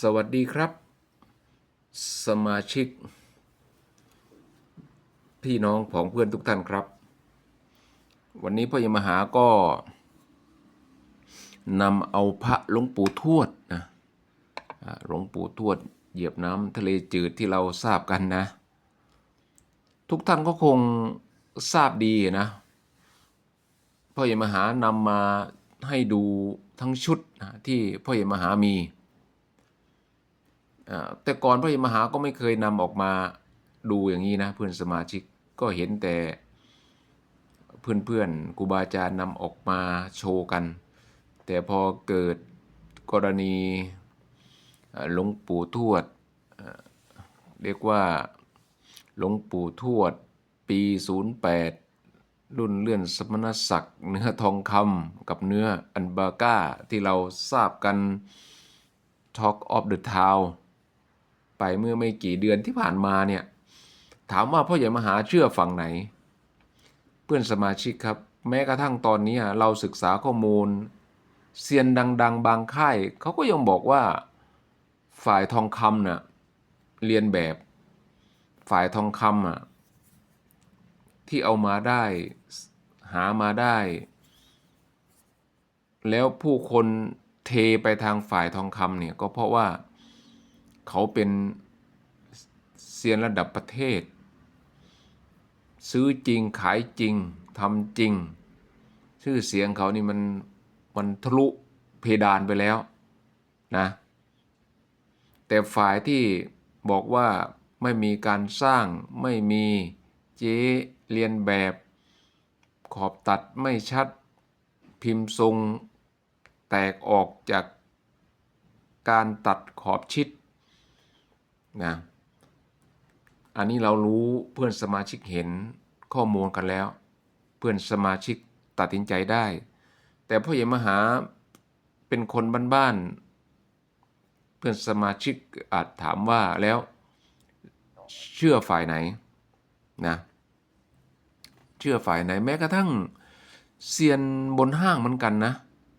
สวัสดีครับ สมาชิก พี่น้องของเพื่อนทุกท่านครับ วันนี้พ่อยมหาก็นำเอาพระหลวงปู่ทวดนะหลวงปู่ทวดเหยียบน้ำทะเลจืดที่เราทราบกันนะ ทุกท่านก็คงทราบดีนะพ่อใหญ่มหานำมาให้ดูทั้งชุดนะที่พ่อใหญ่มหามี แต่ก่อนพระมหาก็ไม่เคยนำออกมาดูอย่างนี้นะเพื่อนสมาชิกก็เห็นแต่เพื่อนๆครูบาอาจารย์นำออกมาโชว์กัน แต่พอเกิดกรณีหลวงปู่ทวดเรียกว่าหลวงปู่ทวด ปี 08 รุ่นเลื่อนสมณศักดิ์เนื้อทองคำกับเนื้ออันบาก้าที่เราทราบกัน Talk of the Town ไปเมื่อไม่กี่เดือนที่ผ่านมาเนี่ยถามว่าพ่อใหญ่มหาเชื่อฝั่งไหน เพื่อนสมาชิกครับ แม้กระทั่งตอนนี้เราศึกษาข้อมูลเซียนดัง ๆ บางค่ายเขาก็ยังบอกว่าฝ่ายทองคำน่ะเรียนแบบ ฝ่ายทองคำอะที่เอามาได้หามาได้ แล้วผู้คนเทไปทางฝ่ายทองคำเนี่ยก็เพราะว่า เขาเป็นเซียนระดับประเทศ ซื้อจริงขายจริงทำจริง ชื่อเสียงเขานี่มันมันทะลุเพดานไปแล้วนะแต่ฝ่ายที่บอกว่าไม่มีการสร้างไม่มีเจ๊เรียนแบบ ขอบตัดไม่ชัดพิมพ์ทรงแตกออกจากการตัดขอบชิด นะอันนี้เรารู้เพื่อนสมาชิกเห็นข้อมูลกันแล้ว เพื่อนสมาชิกตัดสินใจได้ แต่พ่อใหญ่มหาเป็นคนบ้านๆเพื่อนสมาชิกอาจถามว่าแล้วเชื่อฝ่ายไหนนะเชื่อฝ่ายไหนแม้กระทั่งเซียนบนห้างเหมือนกันนะ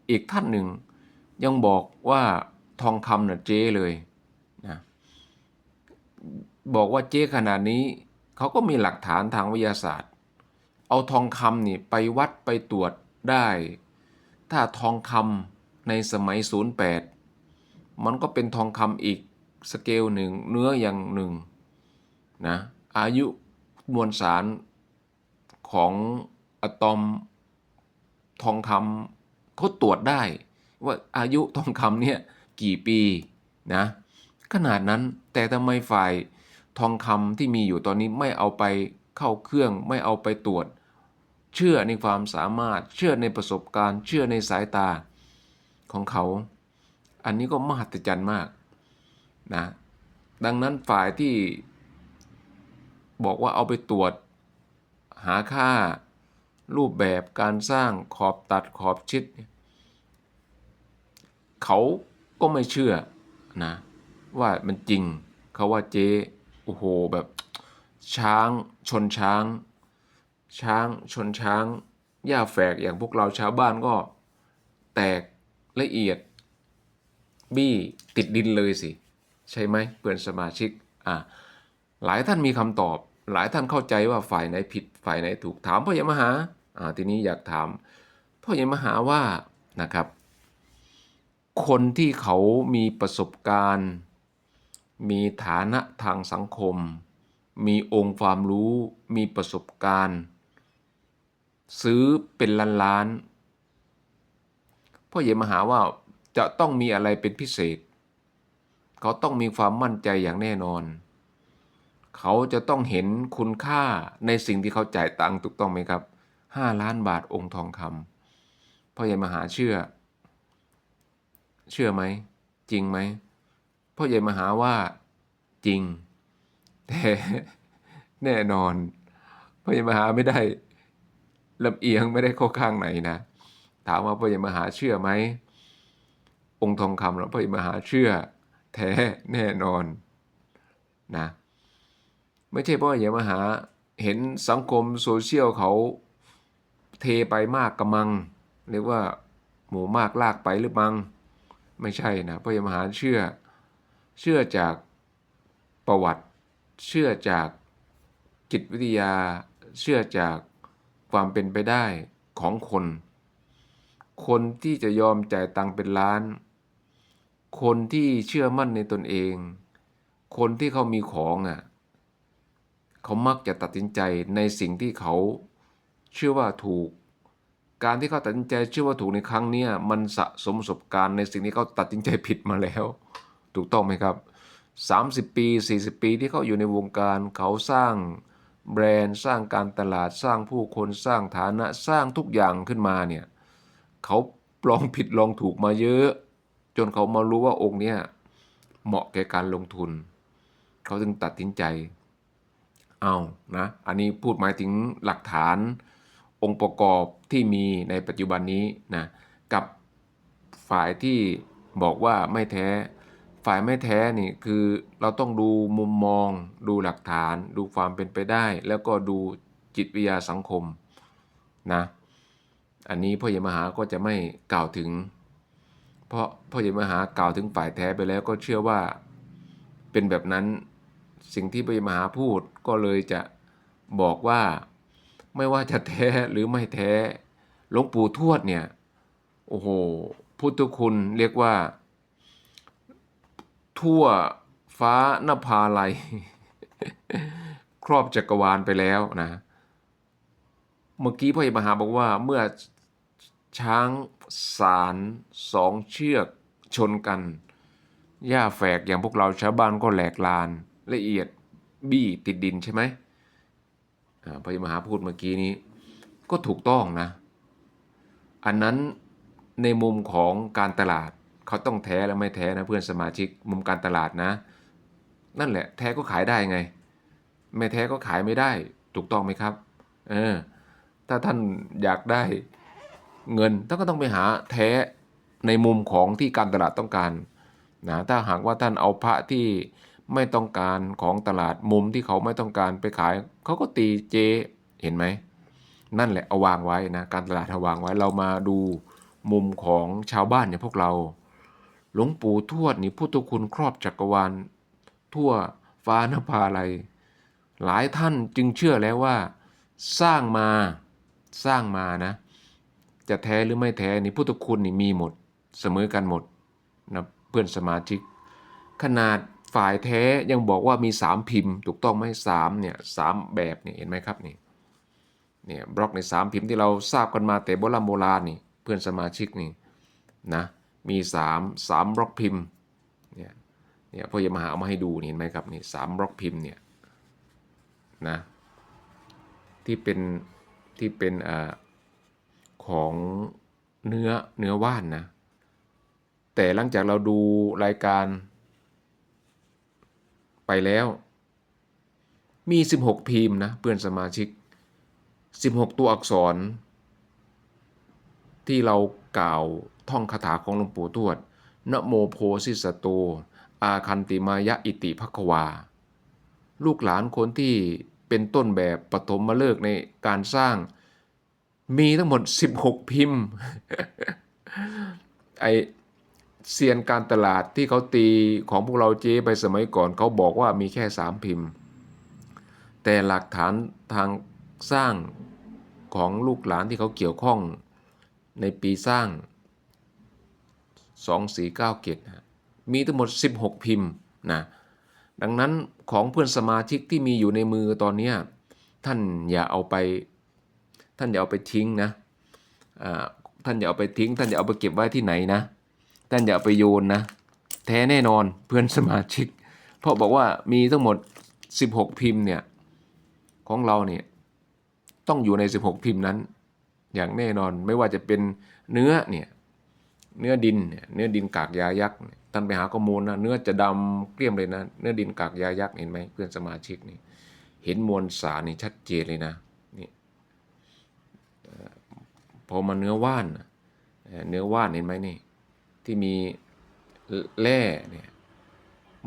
อีกท่านหนึ่งยังบอกว่าทองคำเน่ะเจ๊เลย บอกว่าเจ๊ขนาดนี้เขาก็มีหลักฐานทางวิทยาศาสตร์ เอาทองคำนี่ไปวัดไปตรวจได้ ถ้าทองคำในสมัย 08 มันก็เป็นทองคำอีกสเกลหนึ่งเนื้ออย่างหนึ่งนะอายุมวลสารของอะตอมทองคำเขาตรวจได้ ว่าอายุทองคำเนี่ยกี่ปีนะ ขนาดนั้นแต่ทำไมฝ่ายทองคำที่มีอยู่ตอนนี้ไม่เอาไปเข้าเครื่อง ไม่เอาไปตรวจ เชื่อในความสามารถ เชื่อในประสบการณ์ เชื่อในสายตาของเขา อันนี้ก็มหัศจรรย์มากนะดังนั้นฝ่ายที่บอกว่าเอาไปตรวจ หาค่ารูปแบบการสร้างขอบตัดขอบชิดเนี่ยเขาก็ไม่เชื่อนะ ว่ามันจริงเขาว่าเจ๊โอ้โหแบบ ช้างชนช้าง ช้างชนช้างหญ้าแฝกอย่างพวกเราชาวบ้านก็ แตกละเอียด บี้ติดดินเลยสิ ใช่ไหมเพื่อนสมาชิกอ่าหลายท่านมีคำตอบ หลายท่านเข้าใจว่าฝ่ายไหนผิดฝ่ายไหนถูกถามพ่อใหญ่มหาอ่าทีนี้อยากถามพ่อใหญ่มหาว่านะครับ คนที่เขามีประสบการณ์ มีฐานะทางสังคม มีองค์ความรู้ มีประสบการณ์ ซื้อเป็นล้านล้านๆพ่อใหญ่มหาว่าจะต้องมีอะไรเป็นพิเศษ เขาต้องมีความมั่นใจอย่างแน่นอน เขาจะต้องเห็นคุณค่าในสิ่งที่เขาจ่ายตังค์ถูกต้องไหมครับห้าล้านบาทองค์ทองคำพ่อใหญ่มหาเชื่อ เชื่อไหม จริงไหม พ่อใหญ่มหาว่าจริง แต่แน่นอน พ่อใหญ่มหาไม่ได้ลำเอียงไม่ได้เข้าข้างไหนนะ ถามว่าพ่อใหญ่มหาเชื่อไหมองค์ทองคำแล้วพ่อใหญ่มหาเชื่อ แท้แน่นอนนะไม่ใช่พ่อใหญ่มหาเห็นสังคมโซเชียลเขาเทไปมากกระมัง เรียกว่าหมูมากลากไปหรือมัง ไม่ใช่นะพ่อใหญ่มหาเชื่อ เชื่อจากประวัติ เชื่อจากจิตวิทยา เชื่อจากความเป็นไปได้ของคน คนที่จะยอมจ่ายตังค์เป็นล้าน คนที่เชื่อมั่นในตนเอง คนที่เขามีของอะเขามักจะตัดสินใจในสิ่งที่เขาเชื่อว่าถูก การที่เขาตัดสินใจเชื่อว่าถูกในครั้งนี้มันสะสมประสบการณ์ในสิ่งที่เขาตัดสินใจผิดมาแล้ว ถูกต้องไหมครับ 30 ปี 40 ปีที่เขาอยู่ในวงการเขาสร้างแบรนด์สร้างการตลาดสร้างผู้คนสร้างฐานะสร้างทุกอย่างขึ้นมาเนี่ยเขาลองผิดลองถูกมาเยอะ จนเขามารู้ว่าองค์เนี้ยเหมาะแก่การลงทุน เขาจึงตัดสินใจเอานะอันนี้พูดหมายถึงหลักฐานองค์ประกอบที่มีในปัจจุบันนี้นะกับฝ่ายที่บอกว่าไม่แท้ ฝ่ายไม่แท้นี่คือเราต้องดูมุมมอง ดูหลักฐาน ดูความเป็นไปได้ แล้วก็ดูจิตวิทยาสังคมนะอันนี้พ่อใหญ่มหาก็จะไม่กล่าวถึง เพราะพ่อใหญ่มหากล่าวถึงฝ่ายแท้ไปแล้วก็เชื่อว่าเป็นแบบนั้นสิ่งที่พระมหาพูดก็เลยจะบอกว่าไม่ว่าจะแท้หรือไม่แท้หลวงปู่ทวดเนี่ยโอ้โหพุทธคุณเรียกว่า ทั่วฟ้านภาลัย ครอบจักรวาลไปแล้วนะ เมื่อกี้พ่อใหญ่มหาบอกว่าเมื่อช้างสารสองเชือกชนกัน หญ้าแฝกอย่างพวกเราชาวบ้านก็แหลกลานละเอียดบี้ติดดินใช่ไหมอ่าพระมหาพูดเมื่อกี้นี้ ก็ถูกต้องนะ อันนั้นในมุมของการตลาด เขาต้องแท้และไม่แท้นะเพื่อนสมาชิกมุมการตลาดนะ นั่นแหละแท้ก็ขายได้ไง ไม่แท้ก็ขายไม่ได้ ถูกต้องไหมครับเออถ้าท่านอยากได้เงินท่านก็ต้องไปหาแท้ในมุมของที่การตลาดต้องการนะถ้าหากว่าท่านเอาพระที่ไม่ต้องการของตลาดมุมที่เขาไม่ต้องการไปขาย เขาก็ตีเจเห็นไหม นั่นแหละเอาวางไว้นะการตลาดเอาวางไว้เรามาดูมุมของชาวบ้านเนี่ยพวกเรา หลวงปู่ทวดนี่พุทธคุณครอบจักรวาล ทั่วฟ้านภาลัย หลายท่านจึงเชื่อแล้วว่า สร้างมาสร้างมานะ จะแท้หรือไม่แท้นี่พุทธคุณนี่มีหมดเสมอกันหมดนะเพื่อนสมาชิก ขนาดฝ่ายแท้ยังบอกว่ามีสามพิมพ์ ถูกต้องไหมสามเนี่ยสามแบบเนี่ยเห็นไหมครับนี่เนี่ยบล็อกในสามพิมพ์ที่เราทราบกันมาแต่โบราณโบราณนี่เพื่อนสมาชิกนี่นะ มีสามสามบล็อกพิมพ์เนี่ยเนี่ยพ่อจะมาหาเอามาให้ดูเห็นไหมครับนี่สามบล็อกพิมพ์เนี่ยนะที่เป็นที่เป็นอ่าของเนื้อเนื้อว่านนะแต่หลังจากเราดูรายการ ไปแล้ว มี 16 พิมพ์นะเพื่อนสมาชิก 16 ตัวอักษร ที่เรากล่าวท่องคาถาของหลวงปู่ทวดนโมโพสิสตโต อาคันติมายะอิติภควา ลูกหลานคนที่เป็นต้นแบบปฐมมาเลิกในการสร้าง มีทั้งหมด 16 พิมพ์ไอเซียนการตลาดที่เขาตีของพวกเราเจ๊ไปสมัยก่อนเขาบอกว่ามีแค่ 3 พิมพ์ แต่หลักฐานทางสร้างของลูกหลานที่เขาเกี่ยวข้อง ในปีสร้าง 2497นะมีทั้งหมด 16 พิมพ์นะดังนั้นของเพื่อนสมาชิกที่มีอยู่ในมือตอนนี้ท่านอย่าเอาไปท่านอย่าเอาไปทิ้งนะท่านอย่าเอาไปทิ้ง ท่านอย่าเอาไปเก็บไว้ที่ไหนนะท่านอย่าเอาไปโยนนะแท้แน่นอนเพื่อนสมาชิก เพราะบอกว่ามีทั้งหมด 16 พิมพ์เนี่ยของเราเนี่ยต้องอยู่ใน 16 พิมพ์นั้น อย่างแน่นอนไม่ว่าจะเป็นเนื้อเนี่ยเนื้อดินเนี่ยเนื้อดินกากยายักษ์ท่านไปหาข้อมูลนะเนื้อจะดำเกลี้ยมเลยนะ เนื้อดินกากยายักษ์เห็นไหมเพื่อนสมาชิกนี่เห็นมวลสารนี่ชัดเจนเลยนะนี่พอมาเนื้อว่านเนื้อว่านเห็นไหมนี่ ที่มีแร่เนี่ย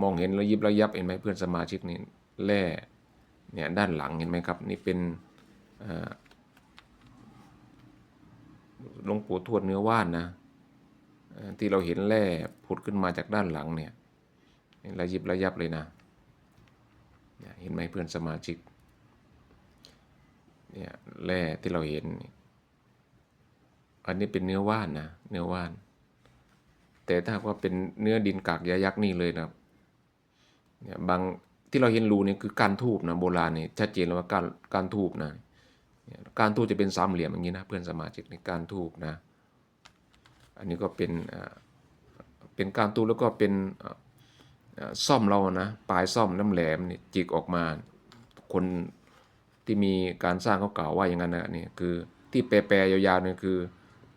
มองเห็นระยิบระยับเห็นไหมเพื่อนสมาชิกนี่แร่เนี่ยด้านหลังเห็นไหมครับ นี่เป็นอ่อ หลวงปู่ทวดเนื้อว่านนะที่เราเห็นแร่ผุดขึ้นมาจากด้านหลังเนี่ยระยิบระยับเลยนะ เห็นไหมเพื่อนสมาชิกเนี่ยแร่ที่เราเห็น อันนี้เป็นเนื้อว่านนะเนื้อว่าน แต่ถ้าว่าเป็นเนื้อดินกากยายักษ์นี่เลยนะครับเนี่ยบางที่เราเห็นรูนี่คือการทูบนะโบราณนี่ชัดเจนแล้วว่าการการทูบนะ การทูบจะเป็นสามเหลี่ยมอย่างนี้นะเพื่อนสมาชิกในการทูบนะ อันนี้ก็เป็นเป็นการทูบแล้วก็เป็นซ่อมเรานะปลายซ่อมน้ำแหลมนี่จิกออกมา คนที่มีการสร้างเขากล่าวว่าอย่างนั้นนะนี่คือที่แปรๆยาวๆนี่คือ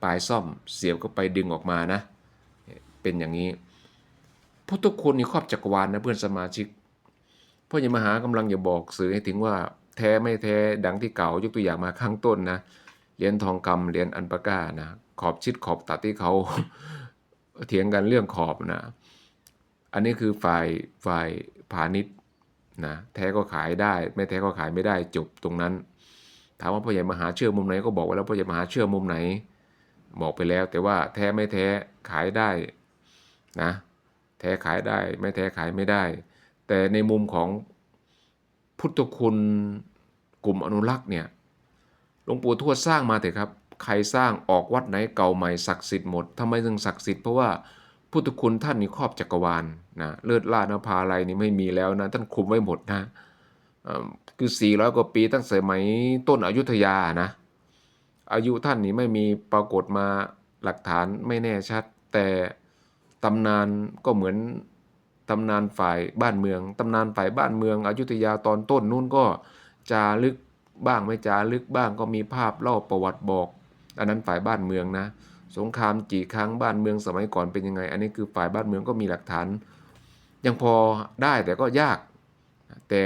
ปลายซ่อมเสียบก็ไปดึงออกมานะ เป็นอย่างนี้พุทธคุณนี่ครอบจักรวาลนะเพื่อนสมาชิกพ่อใหญ่มหากำลังจะบอกสื่อให้ถึงว่า แท้ไม่แท้ดังที่เก่ายกตัวอย่างมาข้างต้นนะเหรียญทองคำเหรียญอันปาก้านะขอบชิดขอบตัดที่เขาเถียงกันเรื่องขอบนะ อันนี้คือฝ่ายฝ่ายพาณิชย์นะแท้ก็ขายได้ ไม่แท้ก็ขายไม่ได้จบตรงนั้น ถามว่าพ่อใหญ่มหาเชื่อมุมไหนก็บอกไว้แล้วพ่อใหญ่มหาเชื่อมุมไหน บอกไปแล้วแต่ว่าแท้ไม่แท้ขายได้นะแท้ขายได้ไม่แท้ขายไม่ได้ แต่ในมุมของ พุทธคุณกลุ่มอนุรักษ์เนี่ยหลวงปู่ทวดสร้างมาเถอะครับ ใครสร้างออกวัดไหนเก่าใหม่ศักดิ์สิทธิ์หมดทำไมถึงศักดิ์สิทธิ์เพราะว่าพุทธคุณท่านนี่ครอบจักรวาลนะเลิศล่านภาอะไรนี่ไม่มีแล้วนะท่านคุมไว้หมดนะเอ่อคือ 400 กว่าปีตั้งแต่สมัยต้นอยุธยานะ อายุท่านนี่ไม่มีปรากฏมาหลักฐานไม่แน่ชัด แต่ตำนานก็เหมือน ตำนานฝ่ายบ้านเมือง ตำนานฝ่ายบ้านเมือง อยุธยาตอนต้นนู่นก็จารึกบ้างไม่จารึกบ้างก็มีภาพเล่าประวัติบอก อันนั้นฝ่ายบ้านเมืองนะ สงครามกี่ครั้งบ้านเมืองสมัยก่อนเป็นยังไง อันนี้คือฝ่ายบ้านเมืองก็มีหลักฐาน ยังพอได้แต่ก็ยาก แต่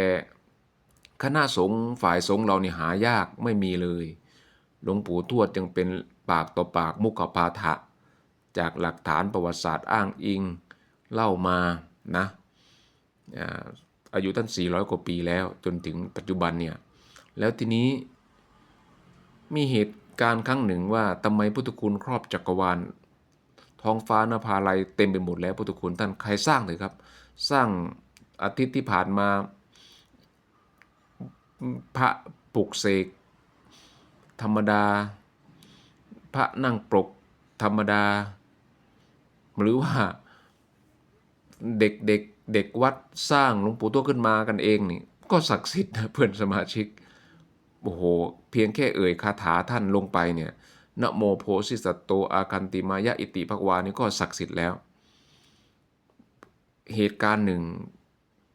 คณะสงฆ์ฝ่ายสงฆ์เรานี่หายากไม่มีเลย หลวงปู่ทวดยังเป็นปากต่อปากมุขปาฐะจากหลักฐานประวัติศาสตร์อ้างอิง เล่ามา นะอ่ายุตั้ง 400 กว่าปีแล้วจนถึงปัจจุบันเนี่ย แล้วทีนี้มีเหตุการณ์ครั้งหนึ่งว่าทำไมพุทธคุณครอบจักรวาล ท้องฟ้านภาลัยเต็มไปหมดแล้วพุทธคุณท่านใครสร้างเลยครับ สร้างอาทิตย์ที่ผ่านมาพระปลุกเสกธรรมดา พระนั่งปรกธรรมดา หรือว่า เด็กเด็กเด็กวัดสร้างหลวงปู่ตัวขึ้นมากันเองนี่ก็ศักดิ์สิทธิ์นะเพื่อนสมาชิกโอ้โหเพียงแค่เอ่ยคาถาท่านลงไปเนี่ยนะโมโพธิสัตโตอาคันติมายะอิติภควานี่ก็ศักดิ์สิทธิ์แล้ว เหตุการณ์หนึ่ง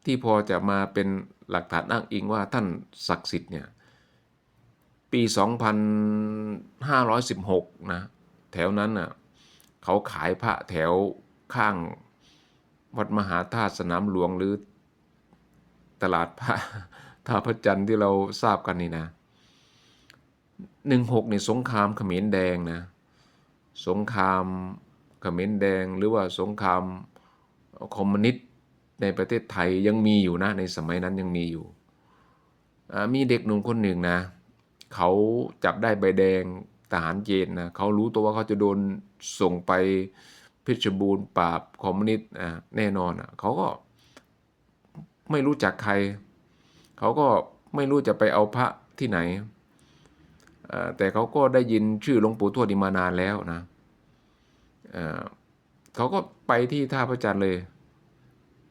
ที่พอจะมาเป็นหลักฐานอ้างอิงว่าท่านศักดิ์สิทธิ์เนี่ยปี 2516 นะ แถวนั้นน่ะเขาขายพระแถวข้าง วัดมหาธาตุสนามหลวงหรือตลาดพระท่าพระจันทร์ที่เราทราบกันนี่นะ16นี่งหกในสงครามเขมรแดงนะสงครามเขมรแดงหรือว่าสงครามคอมมิวนิสต์ในประเทศไทยยังมีอยู่นะในสมัยนั้นยังมีอยู่ มีเด็กหนุ่มคนหนึ่งนะเขาจับได้ใบแดงทหารเกณฑ์นะเขารู้ตัวว่าเขาจะโดนส่งไป เพชรบูรณ์ปราบคอมมิวนิสต์อะแน่นอนอะเขาก็ไม่รู้จักใคร เขาก็ไม่รู้จะไปเอาพระที่ไหนอ่าแต่เขาก็ได้ยินชื่อหลวงปู่ทวดมานานแล้วนะอ่าเขาก็ไปที่ท่าพระจันทร์เลย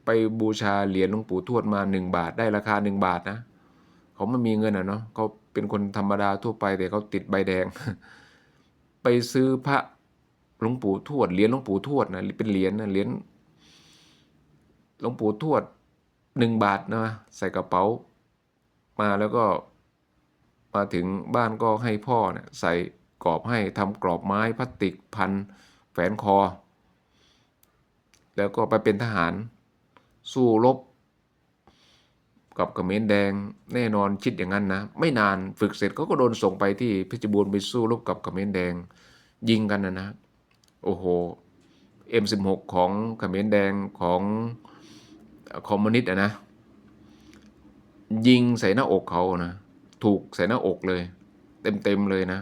ไปบูชาเหรียญหลวงปู่ทวดมาหนึ่งบาทได้ราคาหนึ่งบาทนะ เขาไม่มีเงินอะเนาะเขาเป็นคนธรรมดาทั่วไปแต่เขาติดใบแดง ไปซื้อพระ หลวงปู่ทวดเหรียญหลวงปู่ทวดนะเป็นเหรียญนะเหรียญหลวงปู่ทวดหนึ่งบาทนะใส่กระเป๋า มาแล้วก็มาถึงบ้านก็ให้พ่อเนี่ยใส่กรอบให้ทำกรอบไม้พลาสติกพันแฝนคอ แล้วก็ไปเป็นทหาร สู้รบ กับกระเมรแดงแน่นอนคิดอย่างนั้นนะ ไม่นานฝึกเสร็จเขาก็โดนส่งไปที่เพชรบูรณ์ไปสู้รบกับกระเมรแดงยิงกันนะนะ โอ้โห M16 ของเขมรแดงของคอมมิวนิสต์อะนะ ยิงใส่หน้าอกเขานะ ถูกใส่หน้าอกเลย เต็มๆเลยนะ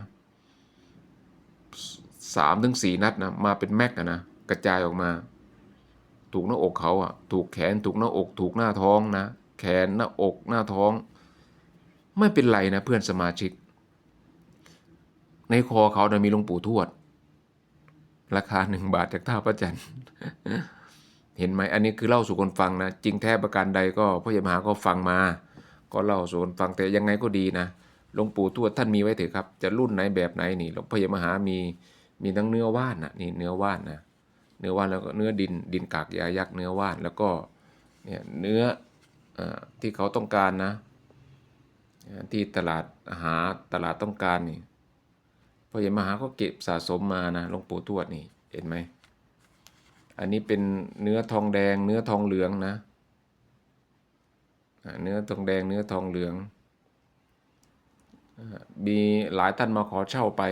สามถึงสี่นัดนะ มาเป็นแม็กอะนะ กระจายออกมา ถูกหน้าอกเขาอะถูกแขนถูกหน้าอก ถูกหน้าท้องนะ แขนหน้าอกหน้าท้อง ไม่เป็นไรนะเพื่อนสมาชิก ในคอเขานะมีหลวงปู่ทวด ราคาหนึ่งบาทจากท่าประจันทร์เห็นไหมอันนี้คือเล่าสู่คนฟังนะจริงแท้ประการใดก็พ่อใหญ่มหาก็ฟังมา ก็เล่าสู่คนฟังแต่ยังไงก็ดีนะหลวงปู่ทวดท่านมีไว้เถอะครับ จะรุ่นไหนแบบไหนนี่หลวงพ่อใหญ่มหามีมีทั้งเนื้อว่านนะนี่เนื้อว่านนะเนื้อว่านแล้วก็เนื้อดินดินกากยายักษ์เนื้อว่านแล้วก็เนี่ยเนื้ออที่เขาต้องการนะ ที่ตลาดหาตลาดต้องการนี่ พ่อใหญ่มหาก็เก็บสะสมมานะหลวงปู่ทวดนี่เห็นไหมอันนี้เป็นเนื้อทองแดง เนื้อทองเหลืองนะเนื้อทองแดงเนื้อทองเหลือง มีหลายท่านมาขอเช่าไป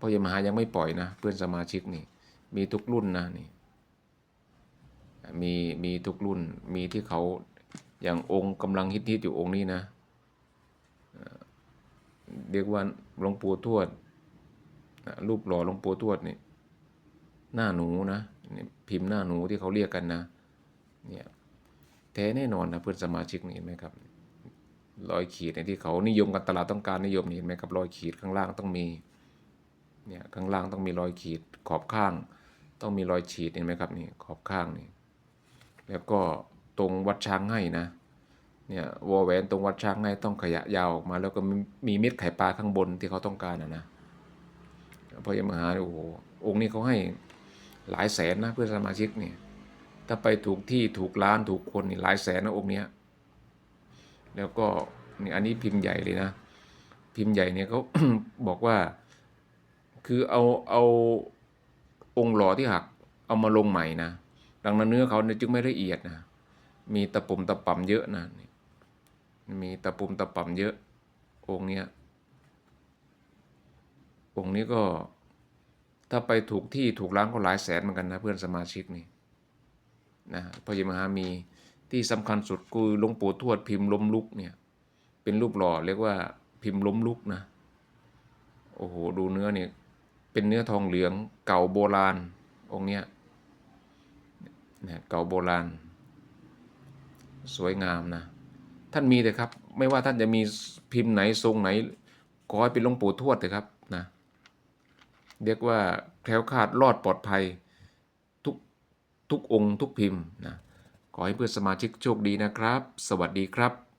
พราะยมหายังไม่ปล่อยนะ เพื่อนสมาชิกนี่ มีทุกรุ่นนะนี่มีมีทุกรุ่นมีที่เขาอย่างองค์กำลังฮิตๆอยู่องค์นี้นะ เรียกว่าหลวงปู่ทวด รูปหล่อหลวงปู่ทวดนี่หน้าหนูนะนี่พิมพ์หน้าหนูที่เขาเรียกกันนะเนี่ยแท้แน่นอนนะเพื่อนสมาชิกนี่เห็นไหมครับรอยขีดในที่เขานิยมกันตลาดต้องการนิยมนี่เห็นไหมครับรอยขีดข้างล่างต้องมีเนี่ยข้างล่างต้องมีรอยขีดขอบข้าง ต้องมีรอยขีดเห็นไหมครับนี่ขอบข้างนี่แล้วก็ตรงวัดช้างให้นะเนี่ยวอแหวนตรงวัดช้างให้ต้องขยะยาวออกมา แล้วก็มีมีเม็ดไข่ปลาข้างบนที่เขาต้องการนะนะ พระยมหาโอ้โหองค์นี้เขาให้หลายแสนนะเพื่อนสมาชิกเนี่ยถ้าไปถูกที่ถูกร้านถูกคนนี่หลายแสนนะองค์เนี้ยแล้วก็นี่อันนี้พิมพ์ใหญ่เลยนะ พิมพ์ใหญ่เนี่ยเขาบอกว่าคือเอาเอาองค์หล่อที่หักเอามาลงใหม่นะดังนั้นเนื้อเขาเนี่ยจึงไม่ละเอียดนะมีตะปุ่มตะป่ำเยอะนะมีตะปุ่มตะป่ำเยอะองค์เนี้ย องค์นี้ก็ ถ้าไปถูกที่ถูกร้านก็หลายแสนเหมือนกันนะเพื่อนสมาชิกนี่นะพระยมหามีที่สำคัญสุดคือหลวงปู่ทวดพิมพ์ล้มลุกเนี่ยเป็นรูปหล่อเรียกว่าพิมพ์ล้มลุกนะโอ้โหดูเนื้อเนี่ยเป็นเนื้อทองเหลืองเก่าโบราณองค์เนี้ยเนี่ยเก่าโบราณ สวยงามนะท่านมีเถอะครับ ไม่ว่าท่านจะมีพิมพ์ไหนทรงไหนขอให้เป็นหลวงปู่ทวดเถอะครับนะ เรียกว่าแคล้วคลาดรอดปลอดภัยทุกทุกองค์ทุกพิมพ์นะขอให้เพื่อนสมาชิกโชคดีนะครับ สวัสดีครับ